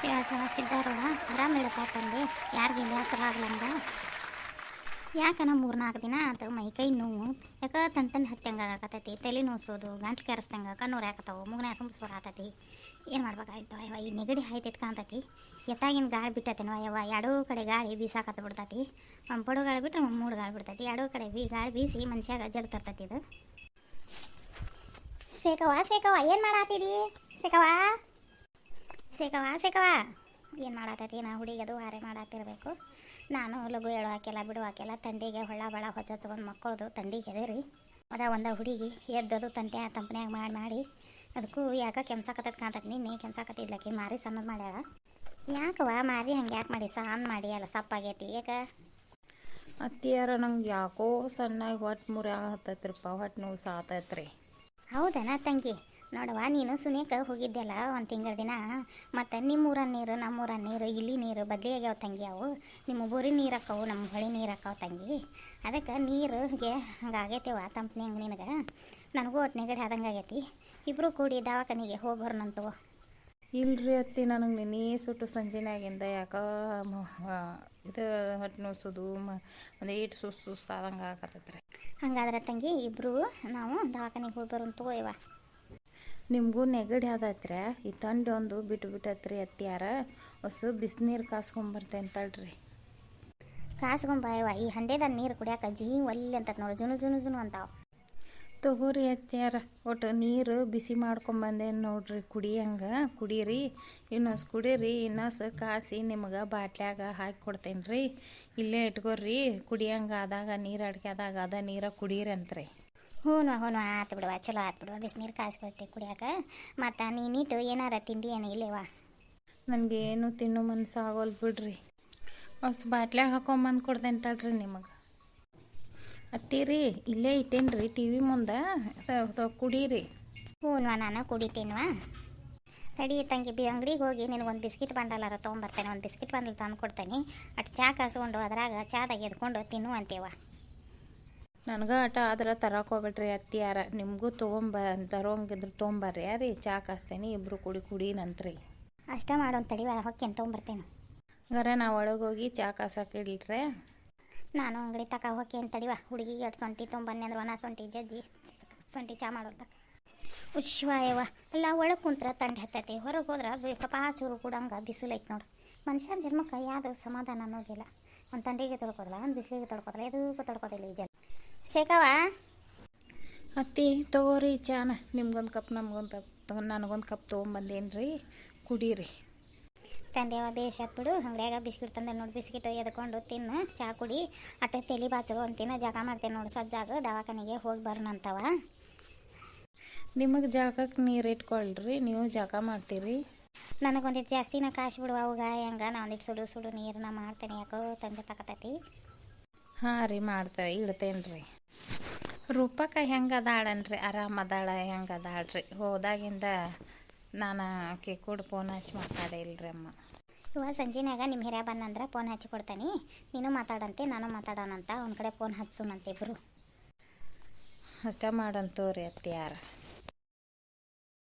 ಶಿವ ಶಿವ ಸಿದ್ಧಾರೂಢ ಆರಾಮಿಡಪ್ಪ ತಂದೆ? ಯಾರಿಗೆ ಬೇಸರ ಆಗ್ಲಂಗ ಯಾಕನ ಮೂರು ನಾಲ್ಕು ದಿನ ಆತು ಮೈ ಕೈ ನೋವು? ಯಾಕ ತನ್ ತನ್ ಹತ್ತಂಗೆ ಆಗಕತ್ತೈತಿ? ತಲೆ ನೋಸೋದು ಗಂಟ್ಲು ಕೆರೆಸ್ದಂಗೆ ಕಣ್ಣೂರು ಹಾಕತ್ತವು ಮುಗನ ಸುಮ್ಸ್ ಆತತಿ ಏನು ಮಾಡ್ಬೇಕಾಯ್ತು? ಅಯ್ಯವ ಈ ನೆಗಡಿ ಹಾಯ್ತೈತೆ ಕಾಣ್ತೈತಿ. ಎತ್ತಾಗಿನ ಗಾಳಿ ಬಿಟ್ಟತೇನೋ ಅಯ್ಯವ ಎರಡೂ ಕಡೆ ಗಾಳಿ ಬೀಸಾಕತ್ತ ಬಿಡ್ತೈತಿ. ಒಂದು ಪಡು ಗಾಳಿ ಬಿಟ್ಟರೆ ಒಂದು ಮೂರು ಗಾಳಿ ಬಿಡ್ತೈತಿ. ಎರಡೂ ಕಡೆ ಬಿ ಗಾಳಿ ಬೀಸಿ ಮನುಷ್ಯಾಗ ಜಡ್ ತರ್ತೈತಿ ಇದು. ಸೇಕವ ಸೇಕವ ಏನು ಮಾಡಾತಿದಿ? ಸೇಕವ ಸೇಕವ ಸಿಗವ. ಏನು ಮಾಡಾತೈತಿ ನಾ ಹುಡುಗದು ಹಾರೆ ಮಾಡಾತಿರ್ಬೇಕು. ನಾನು ಲಘು ಹೇಳೋ ಹಾಕಿಲ್ಲ ಬಿಡು ಹಾಕಿಲ್ಲ ತಂಡಿಗೆ ಹೊಳ್ಳ ಬಳ ಹೊಚ್ಚ ತೊಗೊಂಡು ಮಕ್ಕಳದು ತಂಡಿಗೆ ಎದೆ ರೀ ಅದ ಒಂದು ಹುಡುಗಿ ಎದ್ದದು ತಂಟೆ ತಂಪನ್ಯಾಗ ಮಾಡಿ ಮಾಡಿ ಅದಕ್ಕೂ ಯಾಕೆ ಕೆಮ್ಸಾಕತ್ತದ ಕಾಣ್ತೈತಿ. ನಿನ್ನೆ ಕೆಮ್ಸಾಕತ್ತಿದ್ಲಕ್ಕಿ ಮಾರಿ ಸಣ್ಣದು ಮಾಡ್ಯಾಳ. ಯಾಕವ ಮಾರಿ ಹಂಗೆ ಯಾಕೆ ಮಾಡಿ? ಸಾನ್ ಮಾಡಿ ಅಲ್ಲ ಸಪ್ಪಾಗೈತಿ. ಯಾಕೆ ಅತ್ತಿಯಾರ ನಂಗೆ ಯಾಕೋ ಸಣ್ಣಾಗಿ ಹೊಟ್ಟೆ ಮುರಿ ಹತ್ತೈತ್ರಿಪ್ಪ ಹೊಟ್ಟೆ ನೋವು ಸಾತೈತ್ರಿ. ಹೌದನ ತಂಗಿ? ನೋಡವ್ವ ನೀನು ಸುನೇಕ ಹೋಗಿದ್ದೆಲ್ಲ ಒಂದು ತಿಂಗಳ ದಿನ. ಮತ್ತು ನಿಮ್ಮೂರ ನೀರು ನಮ್ಮೂರ ನೀರು ಇಲ್ಲಿ ನೀರು ಬದಲಿಯಾಗ್ಯಾವ ತಂಗಿ ಅವು. ನಿಮ್ಮ ಬೋರಿ ನೀರು ಹಾಕವು ನಮ್ಮ ಹೊಳಿ ನೀರು ಹಾಕವು ತಂಗಿ. ಅದಕ್ಕೆ ನೀರಿಗೆ ಹಂಗೆ ಆಗೈತೆವ ತಂಪನಿ ಹಂಗೆ ನಿನಗೆ. ನನಗೂ ಒಟ್ಟು ನೆಗಡಿ ಆದಂಗೆ ಆಗೈತಿ. ಇಬ್ಬರು ಕೂಡಿ ದವಾಖಾನಿಗೆ ಹೋಗಿ ಬರ್ನಂತು ಇಲ್ರಿ ಅತ್ತಿ ನನಗೆ ನಿನ್ನೆ ಸುಟ್ಟು ಸಂಜೆನಾಗಿಂದ ಯಾಕೋ ಇದು ಹೊಟ್ಟೆ ನೋಸೋದು ಮ ಒಂದು ಏಟು ಸುಸ್ತು ಸುಸ್ತಾದಂಗೆ ಆಗತ್ತೈತ್ರಿ ಹಂಗಾದ್ರೆ ತಂಗಿ ಇಬ್ಬರು ನಾವು ದವಾಖಾನಿಗೆ ಹೋಗಿ ಇವ ನಿಮಗೂ ನೆಗಡಿ ಆದೈತ್ರಿ? ಈ ತಂಡಿ ಒಂದು ಬಿಟ್ಟು ಬಿಟ್ಟೈತ್ರಿ ಅತ್ತಿಯಾರ. ಹೊಸ ಬಿಸಿನೀರು ಕಾಸ್ಕೊಂಬರ್ತೇನೆ ತಳ್ರಿ ಕಾಸ್ಕೊಂಬಾಯವ ಈ ಹಂಡೆದ ನೀರು ಕುಡಿಯಾಕ ಜೀ ಒಲ್ಲಿ ಅಂತ ನೋಡಿ. ಜುನು ಜುನು ಜುನು ಅಂತಾವ. ತಗೋರಿ ಅತ್ತಿಯಾರ. ಒಟ್ಟು ನೀರು ಬಿಸಿ ಮಾಡ್ಕೊಂಬಂದೇನು ನೋಡ್ರಿ. ಕುಡಿಯಂಗ ಕುಡೀರಿ. ಇನ್ನೊಸ್ ಕುಡೀರಿ. ಇನ್ನೊಸ್ ಕಾಸಿ ನಿಮಗೆ ಬಾಟ್ಲ್ಯಾಗ ಹಾಕಿ ಕೊಡ್ತೇನೆ ರೀ ಇಲ್ಲೇ ಇಟ್ಕೋರಿ. ಕುಡಿಯಂಗೆ ಆದಾಗ ನೀರು ಅಡ್ಕೆ ಆದಾಗ ಅದ ನೀರ ಕುಡೀರಿ ಅಂತ್ರಿ. ಹ್ಞೂ ಹ್ಞೂ ಆತು ಬಿಡುವ ಚಲೋ ಆತು ಬಿಡುವ ಬಿಸಿನೀರು ಕಾಯಿಸ್ಕೊಳ್ತಿ ಕುಡಿಯಾಕ. ಮತ್ತು ನೀನಿಟ್ಟು ಏನಾರ ತಿಂಡಿ ಏನು ನನಗೆ ಏನು ತಿನ್ನೋ ಮನ್ಸು ಆಗೋಲ್ ಬಿಡ್ರಿ. ಹೊಸ ಬಾಟ್ಲ್ಯಾಗ ಹಾಕೊಂಬಂದು ಕೊಡ್ತೇನೆ ತಡ್ರಿ ನಿಮಗೆ. ಅತ್ತೀರಿ ಇಲ್ಲೇ ಇಟ್ಟೇನಿ ರೀ ಟಿ ವಿ ಮುಂದೆ ಕುಡೀರಿ. ಹ್ಞೂ ನಾನು ಕುಡಿತೀನ್ವಾ? ತಡಿ ತಂಗಿ ಬಿ ಅಂಗಡಿಗೆ ಹೋಗಿ ನಿನಗೊಂದು ಬಿಸ್ಕಿಟ್ ಬಂಡಲಾರ ತೊಗೊಂಬರ್ತೇನೆ ಒಂದು ಬಿಸ್ಕಿಟ್ ಬಂಡಲ್ ತಂದು ಕೊಡ್ತೇನೆ ಅಟ್ ಚಾ ಕಾಸ್ಕೊಂಡು ಅದ್ರಾಗ ಚಾದಾಗ ಎದ್ಕೊಂಡು ತಿನ್ನು ಅಂತೇವ ನನಗೆ ಆಟ ಆದ್ರೆ ಹೋಗ್ಬೇಡ್ರಿ ಅತ್ತಿಯಾರ ನಿಮಗೂ ತೊಗೊಂಬ ತರೋಂಗಿದ್ರೆ ತೊಗೊಂಬರ್ರಿ ಯಾರೀ. ಚಾ ಕಾಸ್ತೇನೆ ಇಬ್ಬರು ಕುಡಿ ಕುಡಿ ನಂತ್ರಿ. ಅಷ್ಟ ಮಾಡೋನ್ ಹೋಗಿ ಹೊಕ್ಕೇನು ತೊಗೊಂಬರ್ತೇನೆ. ಗರ ನಾ ಒಳಗೆ ಹೋಗಿ ಚಾ ಕಾಸಕ್ಕೆ ಇಡ್ಲ್ರೆ ನಾನು ಅಂಗಡಿ ತಕ ಹೋಕ್ಕೇನು ತಡಿವ ಹುಡುಗಿಗೆ ಎರಡು ಸೊಂಟಿ ತೊಗೊಂಬನ್ನಿ ಅಂದ್ರೆ ಒಣ ಸೊಂಟಿ ಜಜ್ಜಿ ಸೊಂಟಿ ಚಾ ಮಾಡೋದ ಉಶ್ವಾಯವ ಅಲ್ಲ ಒಳಗೆ ಕುಂತ್ರೆ ತಂಡ ಹತ್ತೈತಿ. ಹೊರಗೆ ಹೋದ್ರೆ ಬೇಕಪ್ಪ ಚೂರು ಕೂಡ ಹಂಗೆ ಬಿಸಿಲು ಐತೆ ನೋಡು. ಮನುಷ್ಯನ ಜನ್ಮಕ್ಕೆ ಯಾವುದು ಸಮಾಧಾನ ಅನ್ನೋದಿಲ್ಲ. ಒಂದು ತಂಡಿಗೆ ತೊಳ್ಕೋದಿಲ್ಲ ಒಂದು ಬಿಸಿಲಿಗೆ ತೊಳ್ಕೋದಿಲ್ಲ ಎದಕ್ಕೂ ತೊಳ್ಕೋದಿಲ್ಲ ಈ ಜನ ಸೇಕವ ಅತ್ತಿ ತಗೋರಿ ಚಾನ ನಿಮ್ಗೊಂದು ಕಪ್ ನಮ್ಗೊಂದು ಕಪ್ ತಗೊಂಡು ನನಗೊಂದು ಕಪ್ ತೊಗೊಂಬಂದೇನು ರೀ ಕುಡೀರಿ. ತಂದೆವ ಬೇಷ್ ಬಿಡು ಅಂಗಡಿಯಾಗ ಬಿಸ್ಕಿಟ್ ತಂದೆ ನೋಡಿ ಬಿಸ್ಕಿಟ್ ಎದ್ಕೊಂಡು ತಿನ್ನು ಚಾ ಕುಡಿ. ಅಟ್ಟ ತಲೆ ಬಾಚಗೋ ಅಂತಿನ ಜಾಗ ಮಾಡ್ತೇನೆ ನೋಡಿ ಸಜ್ಜಾಗ ದವಾಖಾನೆಗೆ ಹೋಗಿ ಬರ್ನಂತವ. ನಿಮಗೆ ಜಾಗಕ್ಕೆ ನೀರು ಇಟ್ಕೊಳ್ರಿ ನೀವು ಜಾಗ ಮಾಡ್ತೀರಿ. ನನಗೊಂದಿಟ್ಟು ಜಾಸ್ತಿನ ಕಾಸು ಬಿಡುವ ಅವಾಗ ಹೆಂಗ ನಾ ಒಂದಿಟ್ಟು ಸುಡು ಸುಡು ನೀರನ್ನ ಮಾಡ್ತೇನೆ ಯಾಕೋ ತಂದೆ ತಕತೈತಿ. ಹಾಂ ರೀ ಮಾಡ್ತೇವೆ ಇಡ್ತೇನೆ ರೀ ರೂಪಕ್ಕ ಹೆಂಗೆ ಅದಾಳನ್ರಿ ಆರಾಮ ಅದಾಳ ಹೆಂಗೆ ಅದಾಳ್ರಿ ಹೋದಾಗಿಂದ ನಾನು ಆಕೆ ಕೂಡ ಫೋನ್ ಹಚ್ಚಿ ಮಾತಾಡೇ ಇಲ್ರಿ ಅಮ್ಮ. ಇವಾಗ ಸಂಜೆನಾಗ ನಿಮ್ಮ ಹಿರಿಯ ಬಂದಂದ್ರೆ ಫೋನ್ ಹಚ್ಚಿ ಕೊಡ್ತೇನೆ. ನೀನು ಮಾತಾಡಂತೆ ನಾನು ಮಾತಾಡೋಣಂತ. ಒಂದು ಕಡೆ ಫೋನ್ ಹಚ್ಚೋಣಂತೆ ಇಬ್ಬರು ಅಷ್ಟ ಮಾಡಂತವ್ರಿ ಅತ್ತಿ ಯಾರ